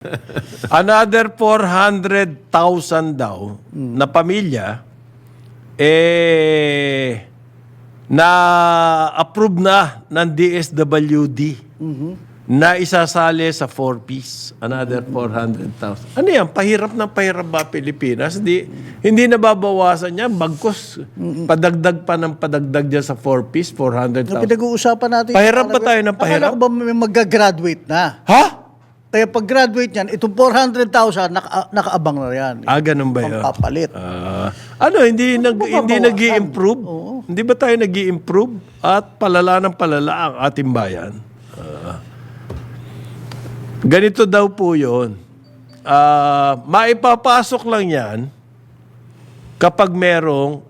Another 400,000 daw na pamilya eh na approve na ng DSWD na isasali sa 4-piece. Another 400,000. Ano yan? Pahirap ng pahirap ba Pilipinas? Di, hindi nababawasan yan. Bagkos, padagdag pa ng padagdag dyan sa 4-piece, Yung 400,000. pinag-uusapan natin. Pahirap ba tayo ng pahirap? Akala ko ba may mag-graduate na? Ha? Kaya pag graduate yan, itong 400,000 naka, nakaabang na yan. Ah, ganun ba yun? Pampapalit. Ah, ano, hindi nag hindi nag improve Hindi ba tayo nag improve at palala ng palala ang ating bayan? Ah. ganito daw po 'yon. Ah, maipapasok lang 'yan kapag merong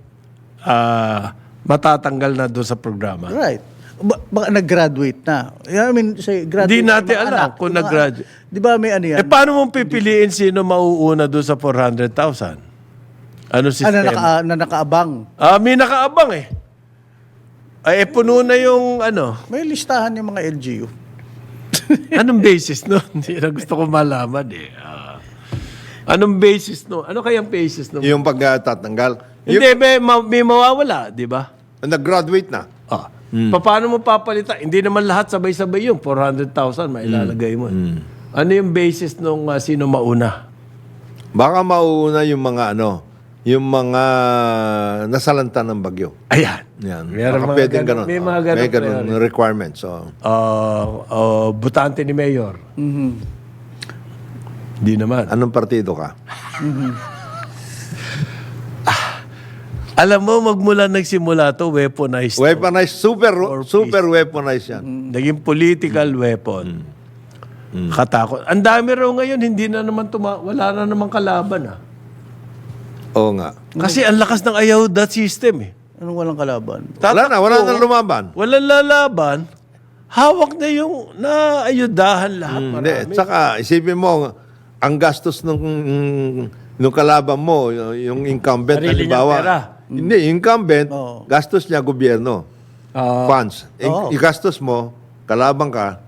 ah, matatanggal na doon sa programa. Right. Ba- baka nag-graduate na. I mean, say, graduate Hindi na natin alam anak, kung yung nag-graduate. Di ba may ano yan? Eh paano mo pipiliin sino mauuna doon sa 400,000? Ano ano, sistema? naka, na nakaabang. Ah, may nakaabang eh. Ay, eh, puno na yung ano. May listahan yung mga LGU. Anong basis no? Hindi na gusto ko malaman eh. Ah. anong basis no? Ano kayang basis no? Yung pagtatanggal. Yung Hindi, may, ma- may mawawala, di ba? nag-graduate na. Ah. Paano mo papalitan? Hindi naman lahat sabay-sabay yung 400,000 mailalagay mo. eh. Ano yung basis nung ah, sino mauna? Baka mauuna yung mga ano, yung mga nasalanta ng bagyo. Ayan. Yan. Meron Baka mga pwedeng ganun- ganun. may mga ganun May ganun priority. requirement. So, Ah, ah, butante ni Mayor. Hindi naman. anong partido ka? Alam mo, magmula nagsimula to, weaponized. to. Weaponized, super, super weaponized yan. Naging political weapon. Katakot. Ang dami raw ngayon, hindi na naman tuma- wala na naman kalaban ah. Oo nga. Kasi ang lakas ng ayaw that system eh. Anong walang kalaban? Wala na, wala na lumaban. Walang lalaban, hawak na yung naayudahan lahat. Hindi, Marami. saka isipin mo, ang gastos nung, nung kalaban mo, yung, yung incumbent, Sarili niyang halimbawa. pera. Hindi, incumbent, Oo. gastos niya gobyerno. Ah, funds. I- Oo. Igastos mo, kalaban ka,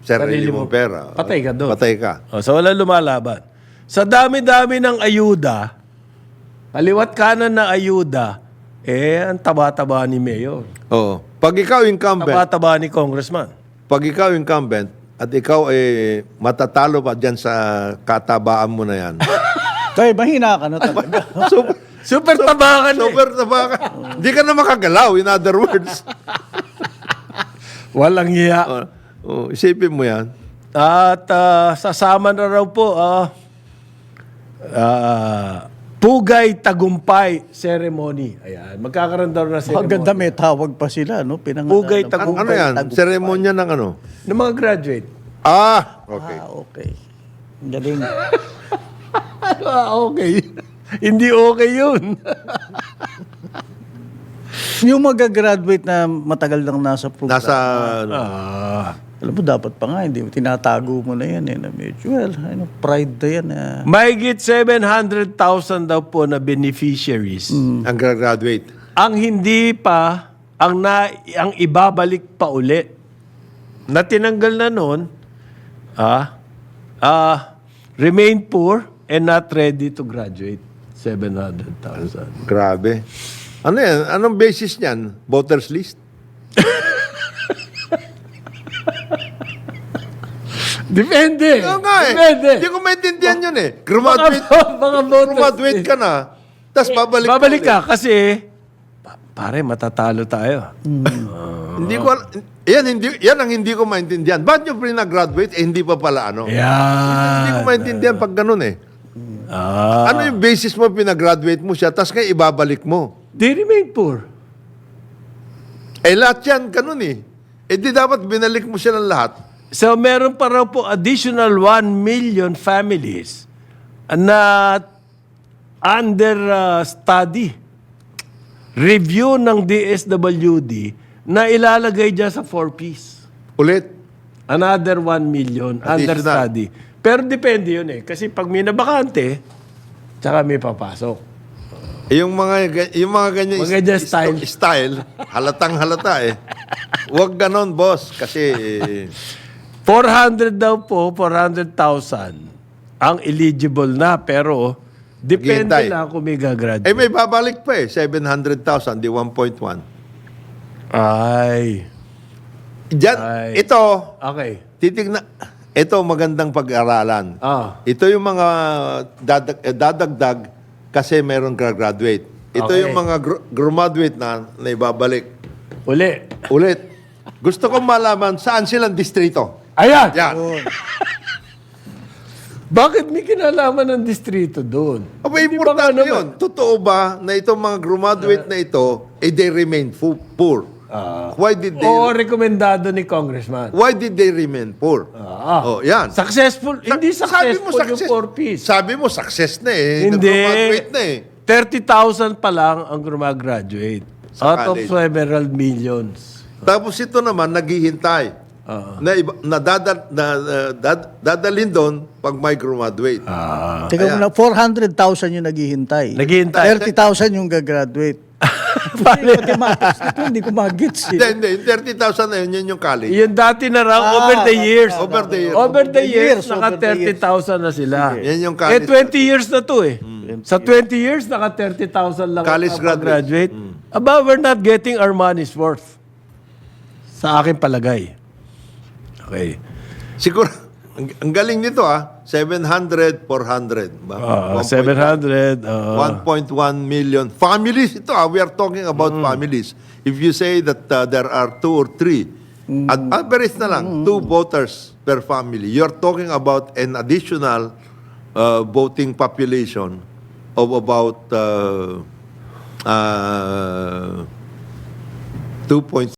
Sarili sarili mo. pera. Patay ka doon. Patay ka. Oh, so wala lumalaban. Sa dami-dami ng ayuda, kaliwat kanan na ayuda, eh, ang taba-taba ni Mayor. Oo. Pag ikaw incumbent, Taba-taba ni Congressman. pag ikaw incumbent, at ikaw eh matatalo pa dyan sa katabaan mo na yan. Kaya mahina ka na talaga. super, Super taba ka na eh. super taba ka. Hindi ka na makagalaw, in other words. Walang hiya. Oh, oh, isipin mo yan. At ah, sasama na raw po ah, ah, Pugay Tagumpay Ceremony. Ayan, magkakaroon daw na ceremony. Maganda may tawag pa sila, no? Pinang, Pugay Ano, Tagumpay. ano yan? Seremonya ng ano? Ng mga graduate. Ah, okay. Ah, okay. Galing. ah, okay. Hindi okay yun. yung magagraduate na matagal lang nasa program. Nasa, ano, ah, Alam mo, dapat pa nga, hindi mo tinatago mo na yan. Eh, na medyo, well, ano, pride na yan. Eh. Mahigit 700,000 daw po na beneficiaries. ang graduate. Ang hindi pa, ang, na, ang ibabalik pa uli. Na tinanggal na noon, ah, ah, remain poor and not ready to graduate. 700,000. Grabe. Ano yan? Anong basis niyan? Voters list? Depende. Oo nga eh. Depende. Hindi ko maintindihan yun eh. Graduate, Mga, mga voters. graduate ka na, tapos babalik ka Babalik ulit. ka kasi, pa- pare, matatalo tayo. Hindi ko, al- yan, hindi, yan ang hindi ko maintindihan. Ba't nyo pinag-graduate, eh hindi pa pala ano? Hindi ko Yan. maintindihan pag ganun eh. Ah. Ano yung basis mo, pinag-graduate mo siya, tapos ngayon ibabalik mo? They remain poor. Eh lahat yan, ganun eh. Eh di dapat binalik mo siya ng lahat. So, meron pa raw po additional 1 million families na under uh, study, review ng DSWD na ilalagay dyan sa 4Ps. Ulit. Another 1 million under Additional. study. Pero depende yun eh. Kasi pag may nabakante, tsaka may papasok. Eh, Yung mga, ga- yung mga ganyan Mga ganyan style. style, halatang halata eh. Huwag ganon, boss. Kasi, 400 daw po, 400,000 ang eligible na pero depende Naghihintay. lang kung may gagraduate. Eh, may babalik pa eh. 700,000, di 1.1. Ay. Diyan, Ay. ito, Okay. titignan, ito magandang pag-aralan. Ah. Ito yung mga dadag, eh, dadagdag kasi meron graduate. Ito Okay. yung mga gr- graduate na, na ibabalik. Uli. Ulit. Gusto kong malaman saan silang distrito. Ayan. Yan. Bakit may kinalaman ng distrito doon? Aba, ba nga importante naman? yun. Totoo ba na itong mga graduate na ito, eh, they remain fu- poor? Why did they Oo, rekomendado ni congressman. why did they remain poor? Ah. Oh, yan. Successful. hindi Sabi successful mo success. yung 4 piece. Sabi mo success na eh. Hindi. Nag-graduate na eh. 30,000 pa lang ang gumagraduate. Sa Out of college. several millions. Tapos ito naman naghihintay. Oo. Na, iba, na, dadal, na, na- dad- dadalhin doon pag may graduate. Ah. Teka muna, 400,000 yung naghihintay. Naghihintay. 30,000 yung gagraduate. Hindi mathematics ito, hindi ko mag-gets Hindi, eh. hindi. Yung 30,000 na yun, yun yung college. Yung dati na raw, Ah, over the years. Over the years. Over the years, years, naka over the years. 30,000 na sila. Yan yung Eh, college 20 years na to eh. Sa 20 years, naka 30,000 lang College ang graduate. graduate. Aba, we're not getting our money's worth. Sa akin palagay. Okay. Siguro, ang, ang galing nito ah. 700, 400. Ba? 1.1 700. ah. 1.1 million families. Ito ah, we are talking about families. If you say that uh, there are two or three, at average na lang, two voters per family, you're talking about an additional uh, voting population of about uh, uh, 2.6